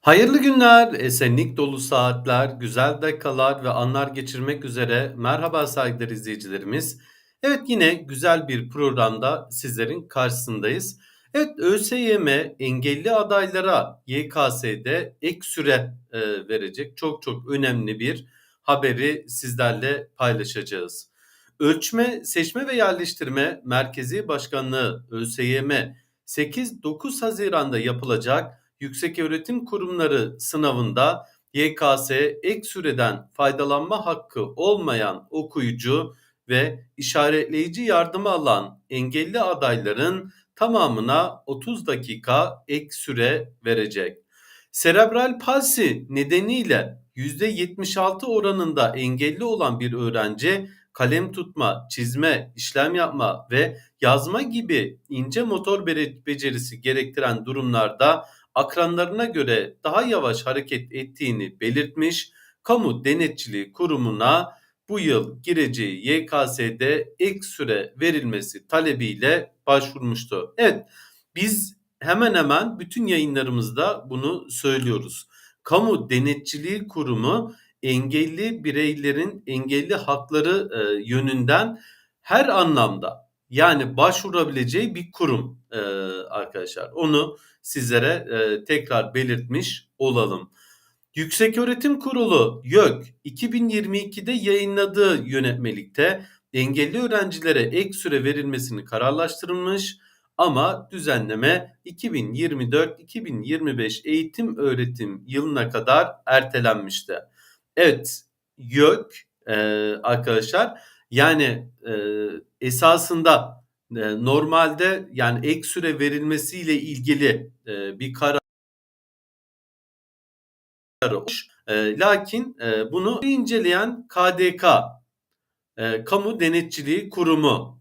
Hayırlı günler, esenlik dolu saatler, güzel dakikalar ve anlar geçirmek üzere merhaba saygıdeğer izleyicilerimiz. Evet yine güzel bir programda sizlerin karşısındayız. Evet ÖSYM engelli adaylara YKS'de ek süre e, verecek çok çok önemli bir haberi sizlerle paylaşacağız. Ölçme, Seçme ve Yerleştirme Merkezi Başkanlığı ÖSYM 8-9 Haziran'da yapılacak Yükseköğretim Kurumları sınavında YKS ek süreden faydalanma hakkı olmayan okuyucu ve işaretleyici yardımı alan engelli adayların tamamına 30 dakika ek süre verecek. Serebral palsi nedeniyle %76 oranında engelli olan bir öğrenci kalem tutma, çizme, işlem yapma ve yazma gibi ince motor becerisi gerektiren durumlarda akranlarına göre daha yavaş hareket ettiğini belirtmiş. Kamu Denetçiliği Kurumu'na bu yıl gireceği YKS'de ek süre verilmesi talebiyle başvurmuştu. Evet biz hemen hemen bütün yayınlarımızda bunu söylüyoruz. Kamu Denetçiliği Kurumu engelli bireylerin engelli hakları e, yönünden her anlamda yani başvurabileceği bir kurum e, arkadaşlar. Onu sizlere e, tekrar belirtmiş olalım. Yükseköğretim Kurulu YÖK 2022'de yayınladığı yönetmelikte engelli öğrencilere ek süre verilmesini kararlaştırılmış ama düzenleme 2024-2025 eğitim öğretim yılına kadar ertelenmişti. Evet YÖK e, arkadaşlar yani e, esasında e, normalde yani ek süre verilmesiyle ilgili e, bir karar olmuş. E, lakin e, bunu inceleyen KDK, e, Kamu Denetçiliği Kurumu,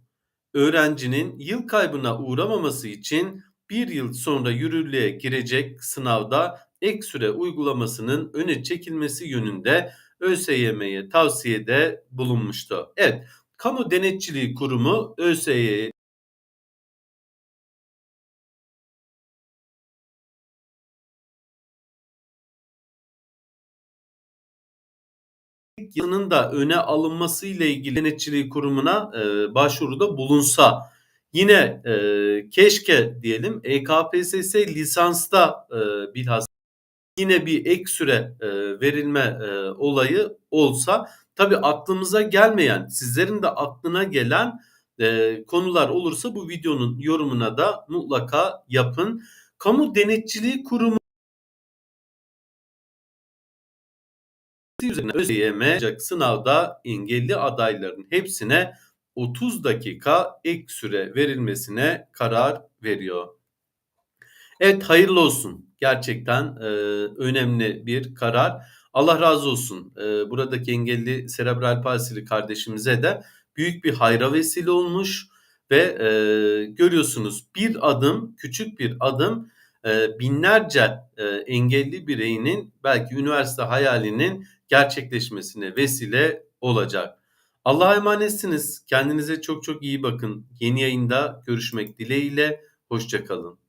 öğrencinin yıl kaybına uğramaması için bir yıl sonra yürürlüğe girecek sınavda ek süre uygulamasının öne çekilmesi yönünde ÖSYM'ye tavsiyede bulunmuştu. Evet, Kamu Denetçiliği Kurumu ÖSYM'ye yılının da öne alınması ile ilgili denetçiliği kurumuna e, başvuruda bulunsa yine e, keşke diyelim EKPSS lisansta e, bilhassa yine bir ek süre e, verilme e, olayı olsa tabi aklımıza gelmeyen sizlerin de aklına gelen e, konular olursa bu videonun yorumuna da mutlaka yapın. Kamu Denetçiliği Kurumu üzerine ÖSYM sınavda engelli adayların hepsine 30 dakika ek süre verilmesine karar veriyor. Evet hayırlı olsun. Gerçekten e, önemli bir karar. Allah razı olsun. E, buradaki engelli serebral palsili kardeşimize de büyük bir hayra vesile olmuş ve e, görüyorsunuz bir adım, küçük bir adım e, binlerce e, engelli bireyinin belki üniversite hayalinin gerçekleşmesine vesile olacak. Allah'a emanetsiniz. Kendinize çok çok iyi bakın. Yeni yayında görüşmek dileğiyle. Hoşçakalın.